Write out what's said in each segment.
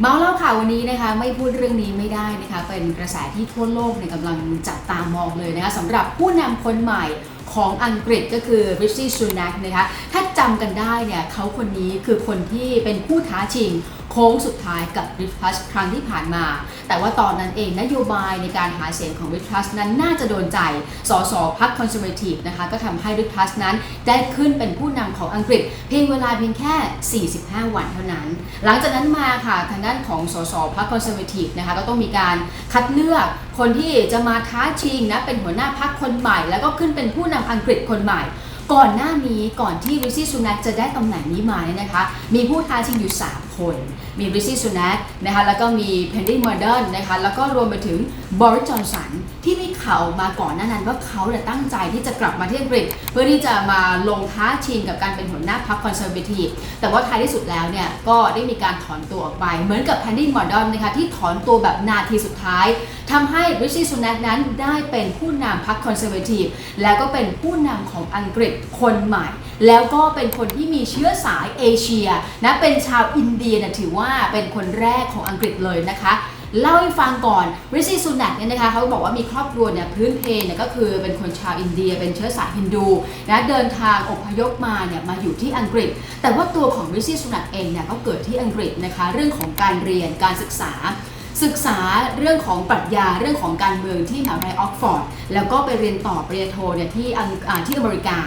เมาส์เล่าข่าววันนี้นะคะไม่พูดเรื่องนี้ไม่ได้นะคะเป็นกระแสที่ทั่วโลกเนี่ยกำลังจับตามองเลยนะคะสำหรับผู้นำคนใหม่ของอังกฤษก็คือริชี่ซูนักนะคะถ้าจำกันได้เนี่ยเขาคนนี้คือคนที่เป็นผู้ท้าชิง ค้งสุดท้ายกับริพัสครั้งที่ผ่านมา แต่ว่าตอนนั้นเองนโยบายในการหาเสียงของริพัสนั้นน่าจะโดนใจ สสพรรคคอนเซอร์เวทีฟนะคะก็ทำให้ริพัสนั้นได้ขึ้นเป็นผู้นำของอังกฤษ เพียงเวลาเพียงแค่ 45 วันเท่านั้น หลังจากนั้นมาค่ะทางด้านของสสพรรคคอนเซอร์เวทีฟนะคะก็ต้องมีการคัดเลือกคนที่จะมาท้าชิงนะเป็นหัวหน้าพรรคคนใหม่ แล้วก็ขึ้นเป็นผู้นำอังกฤษคนใหม่ก่อนหน้านี้ก่อนที่ริชี่ซูนักจะได้ตำแหน่งนี้มาเนี่ยนะคะ มีผู้ท้าชิงอยู่ 3 คน มีริชี่ซูนักนะคะแล้วก็มีเพนดี้มอร์เดนนะคะแล้วก็รวมไปถึงบริจอนสันที่มีข่าวมาก่อนหน้านั้นว่าเขาเนี่ยตั้งใจที่จะกลับมาที่อังกฤษเพื่อที่จะมาลงท้าชิงกับการเป็นหัวหน้าพรรคคอนเซอร์เวทีฟแต่ว่าท้ายที่สุดแล้วเนี่ยก็ได้มีการถอนตัวออกไป เหมือนกับแพนดี้มอร์ดอนนะคะที่ถอนตัวแบบนาทีสุดท้ายทำให้ริชี่ซูนักนั้นได้เป็นผู้นำพรรคคอนเซอร์เวทีฟแล้วก็เป็นผู้นำของอังกฤษคนใหม่ แล้วก็เป็นคนที่มีเชื้อสายเอเชียนะเป็นชาวอินเดียนะถือว่าเป็นคนแรกของอังกฤษเลยนะคะเล่าให้ฟังก่อนริชี่ซูนักเนี่ยนะคะเขาบอกว่ามีครอบครัวเนี่ยพื้นเพเนี่ยก็คือเป็นคนชาวอินเดีย เป็นเชื้อสายฮินดูนะเดินทางอพยพมาเนี่ยมาอยู่ที่อังกฤษ แต่ว่าตัวของริชี่ซูนักเองเนี่ยก็เกิดที่อังกฤษนะคะเรื่องของการเรียนการศึกษา ศึกษาเรื่องของปรัชญาเรื่องของการเมืองที่มหาวิทยาลัยออกฟอร์ดแล้วก็ไปเรียนต่อปริญญาโทเนี่ยที่อังอ่าที่อเมริกา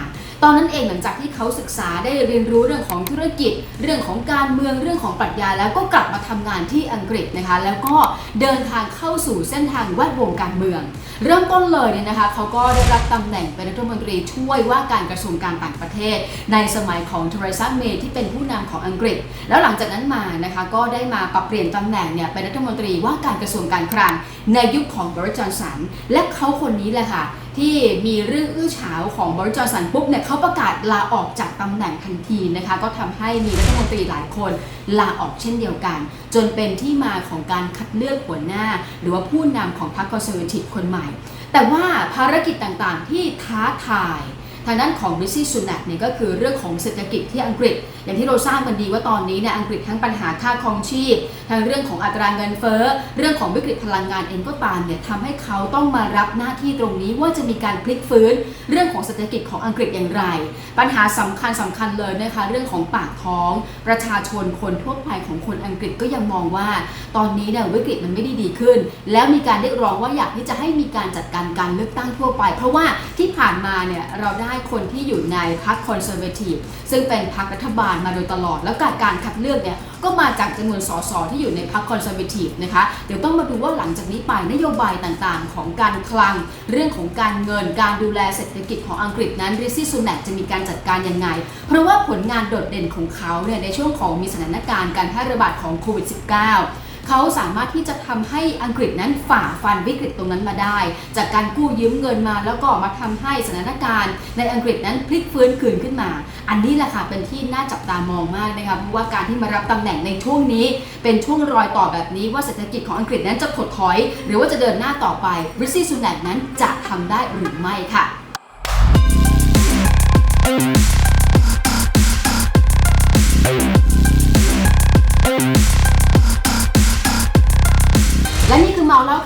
ตอนนั้นเองหลังจากที่เขาศึกษาได้เรียนรู้เรื่องของธุรกิจ เรื่องของการเมืองเรื่องของปรัชญา แล้วก็กลับมาทำงานที่อังกฤษนะคะ แล้วก็เดินทางเข้าสู่เส้นทางแวดวงการเมือง เริ่มต้นเลยเนี่ยนะคะเขาก็ได้รับตำแหน่งเป็นรัฐมนตรีช่วยว่าการกระทรวงการต่างประเทศ ในสมัยของเทเรซาเมย์ที่เป็นผู้นำของอังกฤษ แล้วหลังจากนั้นมานะคะก็ได้มาปรับเปลี่ยนตำแหน่งเนี่ยเป็นรัฐมนตรีว่าการกระทรวงการคลังในยุคของบริจอนสัน และเขาคนนี้แหละค่ะ ที่มีเรื่องอื้อฉาวของบริจอนสันปุ๊บเนี่ยเขาประกาศลาออกจากตำแหน่งทันทีนะคะ ก็ทำให้มีรัฐมนตรีหลายคนลาออกเช่นเดียวกัน จนเป็นที่มาของการคัดเลือกหัวหน้า หรือว่าผู้นำของพรรคคอนเซอร์เวทีฟคนใหม่ แต่ว่าภารกิจต่างๆที่ท้าทาย ทางด้านของริซี่สุนักเนี่ยก็คือเรื่องของเศรษฐกิจที่อังกฤษ อย่างที่เราทราบกันดีว่าตอนนี้เนี่ยอังกฤษทั้งปัญหาค่าครองชีพทั้งเรื่องของอัตราเงินเฟ้อ เรื่องของวิกฤตพลังงานเองก็ตามเนี่ยทำให้เขาต้องมารับหน้าที่ตรงนี้ว่าจะมีการพลิกฟื้น เรื่องของเศรษฐกิจของอังกฤษอย่างไร ปัญหาสำคัญสำคัญเลยนะคะเรื่องของปากท้อง ประชาชนคนทั่วไปของคนอังกฤษก็ยังมองว่า ตอนนี้เนี่ยวิกฤตมันไม่ได้ดีขึ้น แล้วมีการเรียกร้องว่าอยากที่จะให้มีการจัดการการเลือกตั้งทั่วไป เพราะว่าที่ผ่านมาเนี่ยเราได้คนที่อยู่ในพรรคคอนเซอร์เวทีฟซึ่งเป็นพรรครัฐบาลมาโดยตลอด แล้วการการคัดเลือกเนี่ยก็มาจากจำนวนสสที่อยู่ในพรรคคอนเซอร์เวทีฟนะคะเดี๋ยวต้องมาดูว่าหลังจากนี้ไปนโยบายต่างๆ ของการคลัง เรื่องของการเงินการดูแลเศรษฐกิจของอังกฤษนั้นริซี่ซูแนกจะมีการจัดการยังไง เพราะว่าผลงานโดดเด่นของเขาเนี่ยในช่วงของมีสถานการณ์การแพร่ระบาดของโควิด -19 เขาสามารถที่จะทำให้อังกฤษนั้นฝ่าฟันวิกฤตตรงนั้นมาได้ จากการกู้ยืมเงินมาแล้วก็มาทำให้สถานการณ์ในอังกฤษนั้นพลิกฟื้นคืนขึ้นมา อันนี้แหละค่ะเป็นที่น่าจับตามองมากนะคะเพราะว่าการที่มารับตำแหน่งในช่วงนี้ เป็นช่วงรอยต่อแบบนี้ว่าเศรษฐกิจของอังกฤษนั้นจะถดถอย หรือว่าจะเดินหน้าต่อไปริซี่ซูแนกนั้นจะทำได้หรือไม่ค่ะและ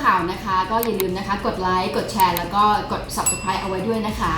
ข่าวนะคะ ก็อย่าลืมนะคะ กดไลค์ กดแชร์ แล้วก็กด subscribe เอาไว้ด้วยนะคะ